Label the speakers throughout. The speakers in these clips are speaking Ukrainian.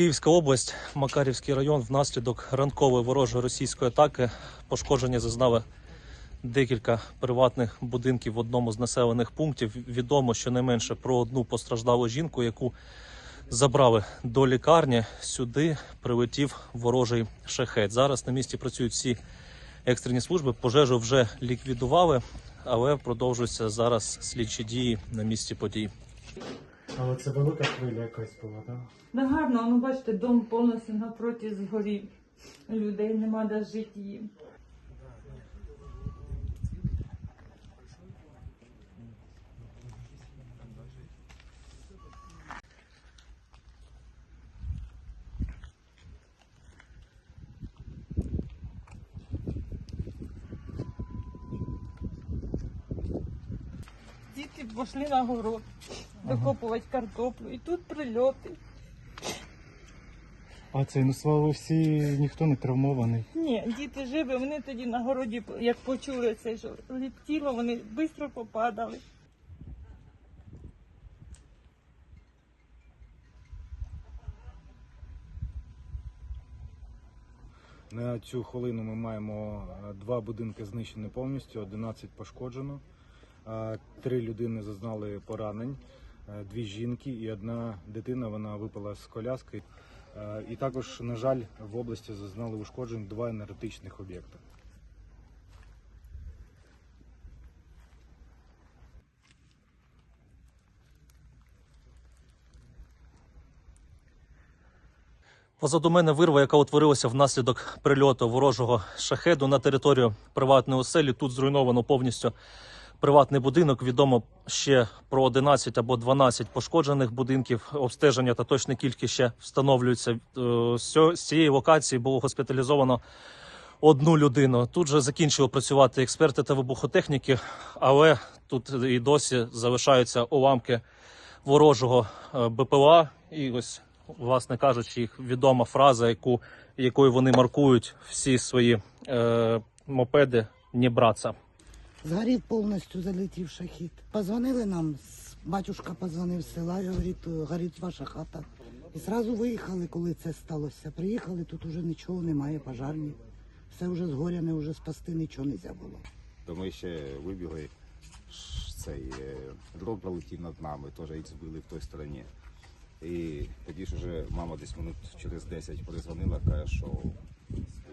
Speaker 1: Київська область, Макарівський район внаслідок ранкової ворожої російської атаки пошкодження зазнали декілька приватних будинків в одному з населених пунктів. Відомо щонайменше про одну постраждалу жінку, яку забрали до лікарні. Сюди прилетів ворожий шахет. Зараз на місці працюють всі екстрені служби. Пожежу вже ліквідували, але продовжуються зараз слідчі дії на місці подій.
Speaker 2: Але це велика хвиля якась була, так?
Speaker 3: Да гарно, ну бачите, дом повністю напроти згорів. Людей нема де жити їм. Діти пішли на город викопувати картоплю. І тут прильоти.
Speaker 2: А це, ну слава всі, ніхто не травмований.
Speaker 3: Ні, діти живі, вони тоді на городі, як почули це, що летіло, вони швидко попадали.
Speaker 4: На цю хвилину ми маємо е, два будинки знищені повністю, 11 пошкоджено. Е, Три людини зазнали поранень, дві жінки і одна дитина вона випала з коляски. Е, І також, на жаль, в області зазнали ушкоджень два енергетичних об'єкти.
Speaker 1: Позаду мене вирва, яка утворилася внаслідок прильоту ворожого шахеду на територію приватної оселі. Тут зруйновано повністю приватний будинок. Відомо ще про 11 або 12 пошкоджених будинків. Обстеження та точна кількість ще встановлюються. Е, З цієї локації було госпіталізовано одну людину. Тут же закінчили працювати експерти та вибухотехніки, але тут і досі залишаються уламки ворожого е, БПЛА. І ось, власне кажучи, їх відома фраза, яку, якою вони маркують всі свої е, мопеди «Не браться».
Speaker 5: Згорів повністю залетів шахід. Позвонили нам, батюшка позвонив з села говорить, горить ваша хата. І зразу виїхали, коли це сталося. Приїхали, тут уже нічого немає, пожарні. Все вже згоряне, вже спасти нічого не можна було.
Speaker 6: То ми ще вибігли, цей е, дрон пролетів над нами, теж їх збили в той стороні. І тоді ж вже мама десь минут через 10 перезвонила, каже, що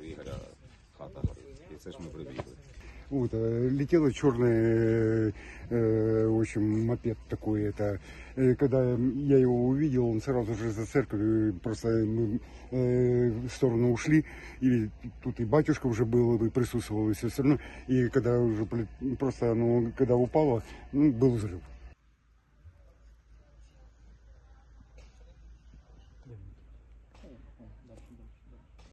Speaker 6: у Ігоря хата горить. І це ж ми прибігли.
Speaker 7: Вот, э, летела черный, э, в общем, мопед такой. Это, Э, когда я его увидел, он сразу же за церковью, просто мы э, в сторону ушли, и тут и батюшка уже был, и присутствовал, и все остальное. И когда уже поле- просто, ну, когда упало, ну, был взрыв.